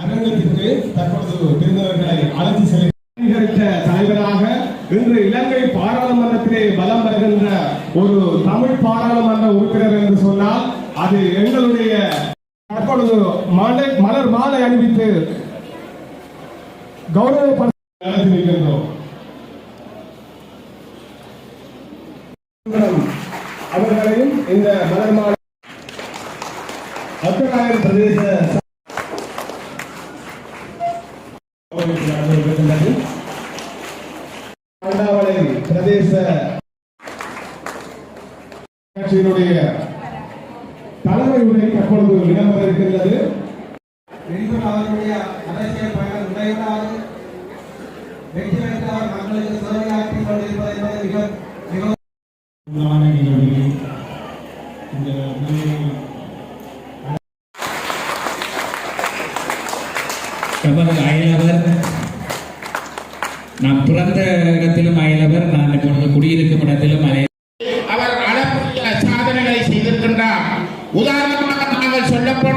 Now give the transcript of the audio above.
அரங்கத்திற்கு தற்பொழுது விருந்தினர்களை அழைத்து செல்கின்ற தலைவராக இன்று இலங்கை பாராளுமன்றத்திலே பலம் வருகின்ற ஒரு தமிழ் பாராளுமன்ற உறுப்பினர் என்று சொன்னால் அது எங்களுடைய தற்பொழுது மலை மலர் மாலை அணிவித்து கௌரவப்படுத்தி அழைத்து நிற்கின்றோம். அவர்களையும் இந்த மலர் மாலை அத்தகாயம் பிரதேச இருக்கின்றது. அண்ணாமலை பிரதேச கட்சியினுடைய தலைமை உரை தற்பொழுது இடம்பெற இருக்கின்றது. அரசியல் பயணம் உடையவராக வெற்றி பெற்று அவர் மக்களுக்கு சேவையாற்றிக் கொண்டிருப்பது என்பது மிக மிகவும் உண்மையான நிகழ்வுகளை இந்த நிலையில் அயலவர். நான் பிறந்த இடத்திலும் அயலவர் நான் இப்பொழுது குடியிருக்கும் இடத்திலும் அயலவர். அவர் அளப்பரிய சாதனைகளை செய்திருக்கின்றார். உதாரணமாக நாங்கள் சொல்லப்படும்